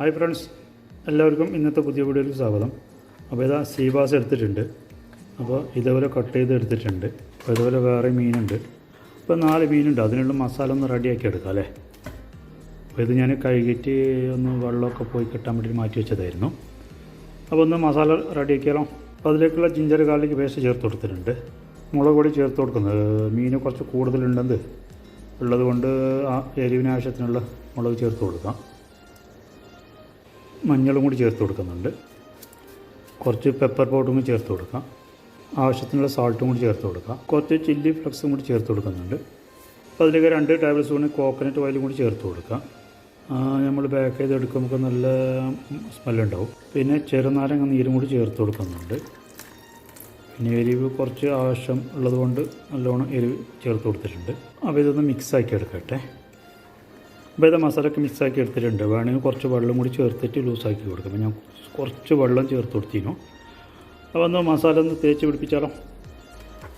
Hi friends എല്ലാവർക്കും ഇന്നത്തെ പുതിയ വീഡിയോയിലേക്ക് സ്വാഗതം. അപ്പോൾ ഇതാ സീബാസ് എടുത്തിട്ടുണ്ട്. അപ്പോൾ ഇതേപോലെ കട്ട് ചെയ്ത് എടുത്തിട്ടുണ്ട്. അപ്പോൾ ഇതുപോലെ വേറെ മീനുണ്ട്. അപ്പോൾ നാല് മീനുണ്ട്. അതിനുള്ള മസാല ഒന്ന് റെഡിയാക്കി എടുക്കാം അല്ലേ? അപ്പോൾ ഇത് ഞാൻ കഴുകിയിട്ട് ഒന്ന് വെള്ളമൊക്കെ പോയി കിട്ടാൻ വേണ്ടി മാറ്റി വെച്ചതായിരുന്നു. അപ്പോൾ ഒന്ന് മസാല റെഡിയാക്കിയാലോ അപ്പോൾ അതിലേക്കുള്ള ജിഞ്ചർ ഗാർലിക് പേസ്റ്റ് ചേർത്ത് കൊടുത്തിട്ടുണ്ട്. മുളക് പൊടി ചേർത്ത് കൊടുക്കുന്നത് മീൻ കുറച്ച് കൂടുതലുണ്ടെന്ന് ഉള്ളത് കൊണ്ട് ആ എരിവിനാവശ്യത്തിനുള്ള മുളക് ചേർത്ത് കൊടുക്കാം. മഞ്ഞളും കൂടി ചേർത്ത് കൊടുക്കുന്നുണ്ട്. കുറച്ച് പെപ്പർ പൗഡറും കൂടി ചേർത്ത് കൊടുക്കാം. ആവശ്യത്തിനുള്ള സാൾട്ടും കൂടി ചേർത്ത് കൊടുക്കാം. കുറച്ച് ചില്ലി ഫ്ലക്സും കൂടി ചേർത്ത് കൊടുക്കുന്നുണ്ട്. അപ്പോൾ അതിലേക്ക് രണ്ട് ടേബിൾ സ്പൂൺ കോക്കനട്ട് ഓയിലും കൂടി ചേർത്ത് കൊടുക്കാം. നമ്മൾ ബാക്ക് ചെയ്ത് എടുക്കുമ്പോൾ നല്ല സ്മെല്ലുണ്ടാവും പിന്നെ ചെറുനാരങ്ങ നീരും കൂടി ചേർത്ത് കൊടുക്കുന്നുണ്ട്. പിന്നെ എരിവ് കുറച്ച് ആവശ്യം ഉള്ളതുകൊണ്ട് നല്ലോണം എരിവ് ചേർത്ത് കൊടുത്തിട്ടുണ്ട്. അപ്പോൾ ഇതൊന്ന് മിക്സാക്കി എടുക്കട്ടെ. അപ്പോൾ ഇത് മസാലയൊക്കെ മിക്സാക്കി എടുത്തിട്ടുണ്ട്. വേണമെങ്കിൽ കുറച്ച് വെള്ളം കൂടി ചേർത്തിട്ട് ലൂസാക്കി കൊടുക്കാം. അപ്പോൾ ഞാൻ കുറച്ച് വെള്ളം ചേർത്ത് കൊടുത്തിരുന്നു. അപ്പോൾ ഒന്ന് മസാല ഒന്ന് തേച്ച് പിടിപ്പിച്ചാലോ?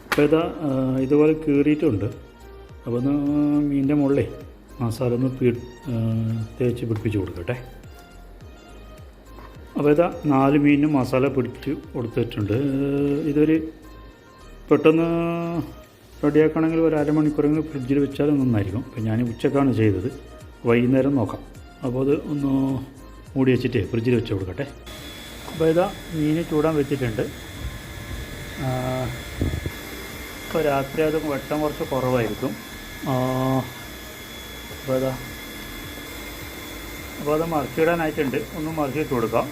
അപ്പോൾ ഇതാ ഇതുപോലെ കീറിയിട്ടുണ്ട്. അപ്പോൾ ഒന്ന് മീനിന്റെ മുകളിലേ മസാല ഒന്ന് പീ തേച്ച് പിടിപ്പിച്ച് കൊടുക്കട്ടെ. അപ്പോൾ ഇതാ നാല് മീനും മസാല പിടിച്ച് കൊടുത്തിട്ടുണ്ട്. ഇതൊരു പെട്ടെന്ന് റെഡിയാക്കണമെങ്കിൽ ഒരു അരമണിക്കൂറെങ്കിലും ഫ്രിഡ്ജിൽ വെച്ചാൽ നന്നായിരിക്കും. അപ്പോൾ ഞാൻ ഉച്ചക്കാണ് ചെയ്തത്. വൈകുന്നേരം നോക്കാം. അപ്പോൾ അത് ഒന്ന് മൂടി വെച്ചിട്ട് ഫ്രിഡ്ജിൽ വെച്ച് കൊടുക്കട്ടെ. അപ്പോൾ ഇതാ മീൻ ചൂടാൻ വെച്ചിട്ടുണ്ട്. ഇപ്പോൾ രാത്രി അത് വെട്ടം കുറച്ച് കുറവായിരിക്കും. അപ്പോൾ ഇതാ അപ്പോൾ അത് മറിച്ചിടാനായിട്ടുണ്ട്. ഒന്ന് മറിച്ചിട്ട് കൊടുക്കാം.